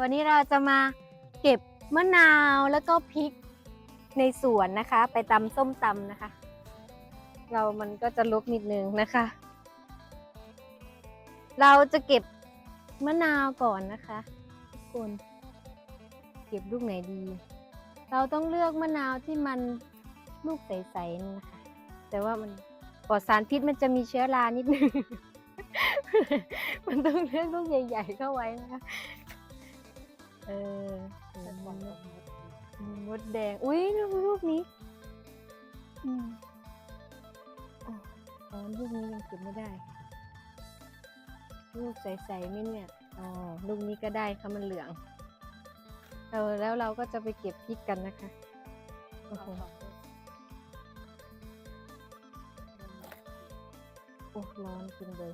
วันนี้เราจะมาเก็บมะนาวแล้วก็พริกในสวนนะคะ ไปตำส้มตำนะคะ เรามันก็จะลบนิดนึงนะคะ เราจะเก็บมะนาวก่อนนะคะทุกคนเก็บลูกไหนดี เราต้องเลือกมะนาวที่มันลูกใสๆนะคะ แต่ว่ามันปลอดสารพิษมันจะมีเชื้อรานิดนึง มันต้องเลือกลูกใหญ่ ๆ เข้าไว้นะคะ เอออืมมดแดง อุ้ยดูรูปนี้อืมอ๋ออ๋อลูกนี้ยังเก็บไม่ได้ลูกใสๆไหม่เนี่ย อ๋อลูกนี้ก็ได้ค่ะมันเหลืองเออแล้วเราก็จะไปเก็บพริกกันนะคะโอ้โหโอ้ร้อนจริงเลย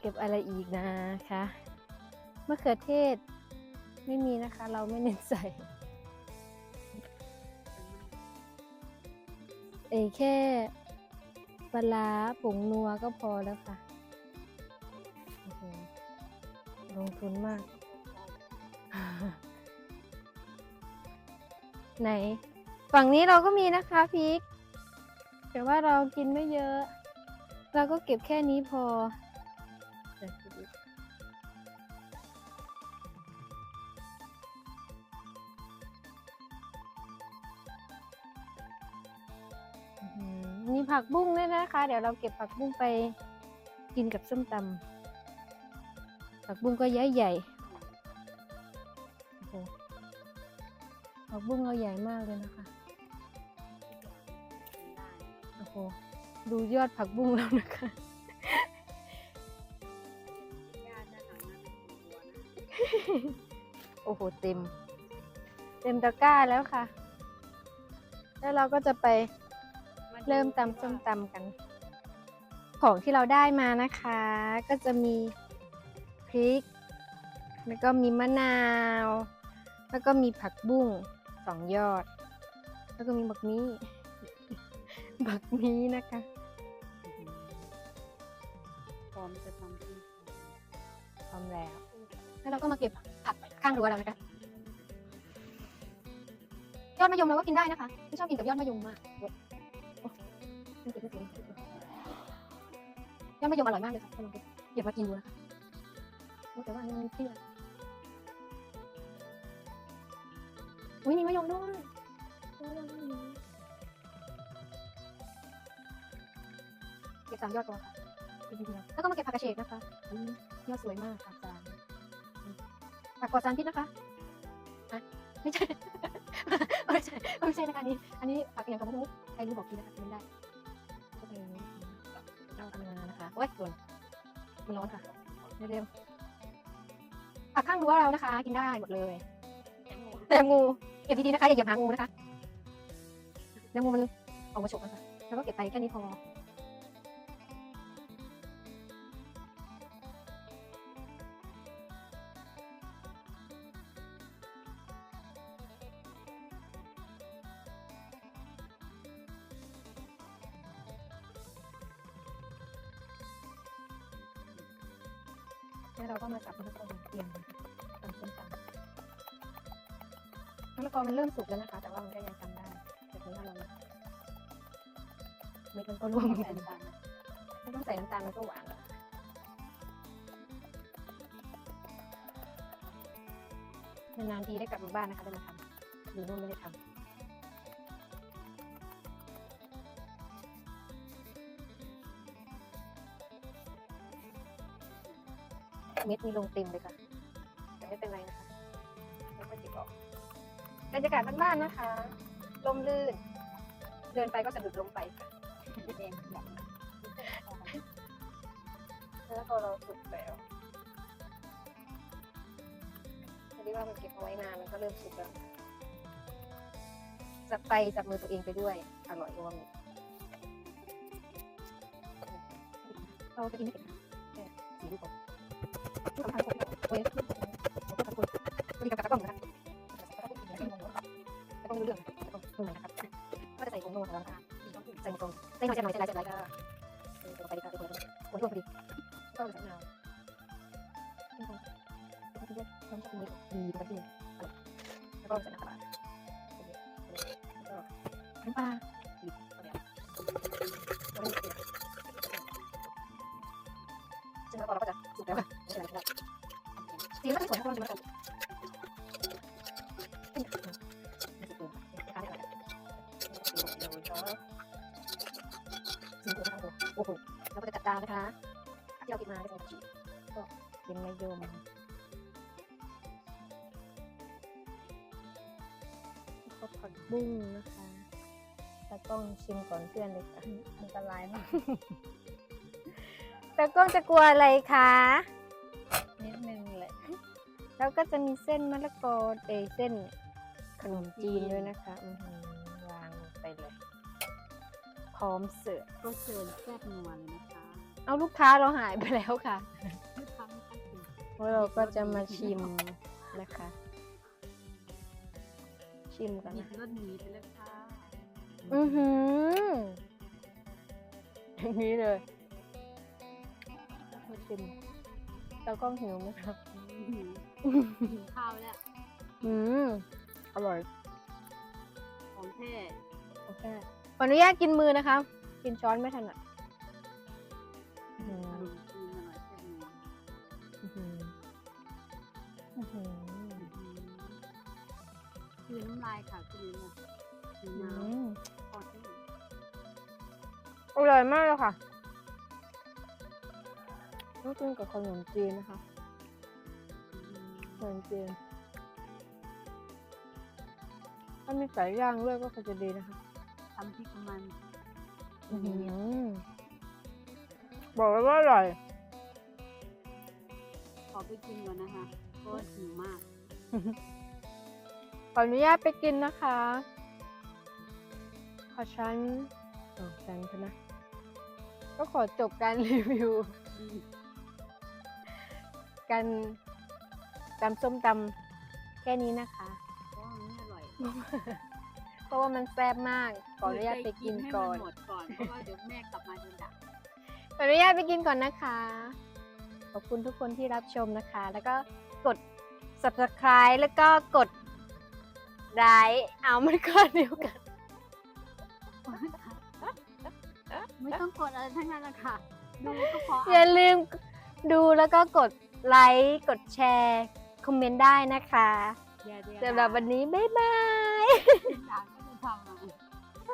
เก็บอะไรอีกนะคะ มะเขือเทศ ไม่มีนะคะ เราไม่เน้นใส่เอยแค่ปลาผงนัวก็พอแล้วค่ะ ลงทุนมาก ไหน ฝั่งนี้เราก็มีนะคะพริก แต่ว่าเรากินไม่เยอะ เราก็เก็บแค่นี้พอ มีผักบุ้งด้วยนะคะ เดี๋ยวเราเก็บผักบุ้งไปกินกับส้มตำผักบุ้งก็ใหญ่ใหญ่ผักบุ้งเราใหญ่มากเลยนะคะโอ้โหดูยอดผักบุ้งแล้วนะคะโอ้โหเต็ม เต็มตะกร้าแล้วค่ะ แล้วเราก็จะไป เริ่มตำส้มตำกัน ของที่เราได้มานะคะ ก็จะมีพริก แล้วก็มีมะนาว แล้วก็มีผักบุ้งสองยอด แล้วก็มีบักนี้บักนี้นะคะพร้อมจะทำที่พร้อมแล้ว แล้วเราก็มาเก็บผักข้างรั้วเรานะคะยอดมะยมเราก็กินได้นะคะไม่ชอบกินกับยอดมะยมมากโอ้โอ้ ไม่เก็บไม่เก็บไม่เก็บยอมะยมอร่อยมากเลยค่ะลองเก็บเก็บมากินดูนะคะแต่ว่าอันนี้มันเปรี้ยวอุ้ยมีมะยมด้วยมะยมด้วยเก็บสามยอดก่อนค่ะเก็บทีเดียวแล้วก็มาเก็บผักกระเฉดนะคะยอดสวยมากค่ะจานผักปลอดสารพิษนะคะอะไม่ใช่ไม่ใช่ไม่ใช่นะคะอันนี้ อันนี้ผักอย่างกับมุกใครรู้บอกทีนะคะกินได้ โอ้ยโดนมันร้อนค่ะ เร็วๆผักข้างรั้วเรานะคะ กินได้หมดเลย แต่งูเก็บดีๆนะคะอย่าเหยียบหางูนะคะเดี๋ยวงูมันออกมาฉกนะคะแล้วก็เก็บไปแค่นี้พอ แล้วเราก็มาสับมะละกอเตรียมตำส้มตำมะละกอมันเริ่มสุกแล้วนะคะ แต่ว่ามันก็ยังทำได้แต่ถึงว่าเราเม็ดมันก็ร่วงใส่น้ำตาลไม่ต้องใส่น้ำตาลมันก็หวานแล้วนานๆทีได้กลับมาบ้านนะคะได้มาทำหรือนู่นไม่ได้ทำ เม็ดมีลงเต็มเลยค่ะ แต่ไม่เป็นไรนะคะแล้วก็จิบออกบรรยากาศบ้านๆนะคะ ลมลื่น เดินไปก็สะดุดลมไปค่ะเองแบบแล้วก็เราสุกแล้วพอดีว่ามันเก็บเอาไว้นานมันก็เริ่มสุกแล้วจับไปจับมือตัวเองไปด้วย อร่อยรวมเราจะกินไม่เผ็ดนะแค่สี่ลูก ใส่ผงนัวแล้วนะคะใส่หมดตรงใส่หน่อยใส่หน่อยใส่หลายใส่หลายก็เออไปดีค่ะทุกคนคนทั่วพอดีก็ใส่มะนาวด้วยน้ำชาติมีดีประเทศแล้วก็ใส่น้ำปลาแล้วก็น้ำปลาอีกซึ่งแล้วก็เราก็จะสุกแล้วค่ะ ใช่ไหมครับสีมันก็จะสวยมากเลยนะครับไม่สุกเลยไม่สุกเลยทานได้ไหมสีมันก็โอ้โหเราก็จะจัดจานนะคะที่เรากินมาก็จะจีก็กินมะยมก็ผักบุ้งนะคะตากล้องชิมก่อนเพื่อนเลยค่ะอันตรายมากตากล้องจะกลัวอะไรคะ แล้วก็จะมีเส้นมะละกอเอยเส้นขนมจีนด้วยนะคะอือหือวางลงไปเลย พร้อมเสิร์ฟก็เชิญแซ่บนัวเลยนะคะเอาลูกค้าเราหายไปแล้วค่ะไม่ทำไม่ค่อยถึงแล้วเราก็จะมาชิมนะคะ ชิมกันหยินะ บรถหนีไปเลยค่ะอือหืออย่างนี้เลยมาชิมตากล้องหิวไหมครับ หิว ข้าวแล้วอืมอร่อยของแท้โอเคขออนุญาตกินมือนะคะ กินช้อนไม่ถนัดขนมจีนอร่อยแซ่บนัวอื้อหืออื้อหือคือน้ำลายค่ะคือเนี่ยคืออืน้มำพอที่อร่อยมากเลยค่ะต้องกินกับขนมจีนนะคะ ขนมจีนถ้ามีไก่ย่างด้วยก็คงจะดีนะคะทำพริกมันอื้อหือบอกเลยว่าอร่อย ขอไปกินก่อนนะคะเพราะว่าหิวมาก ขออนุญาตไปกินนะคะ ขอฉันสองฉันเถอะนะ ก็ขอจบการรีวิวการ ตำส้มตำแค่นี้นะคะ เพราะว่ามันไม่อร่อยเพราะว่ามันแซ่บมาก ขออนุญาตไปกินก่อน ให้มัหมดก่อน เพราะว่าเดี๋ยวแม่กลับมาโดนด่า ขออนุญาตไปกินก่อนนะคะ ขอบคุณทุกคนที่รับชมนะคะ แล้วก็กด subscribe แล้วก็กดไลค์เอามันก็เดียวกัน ไม่ต้องกดอะไรทั้งนั้นละค่ะ ดูก็พออย่าลืมดูแล้วก็กดไลค์ กดแชร์ คอมเมนต์ได้นะคะอย่าเดี๋ยวสำหรับวันนี้บ๊ายบายด่า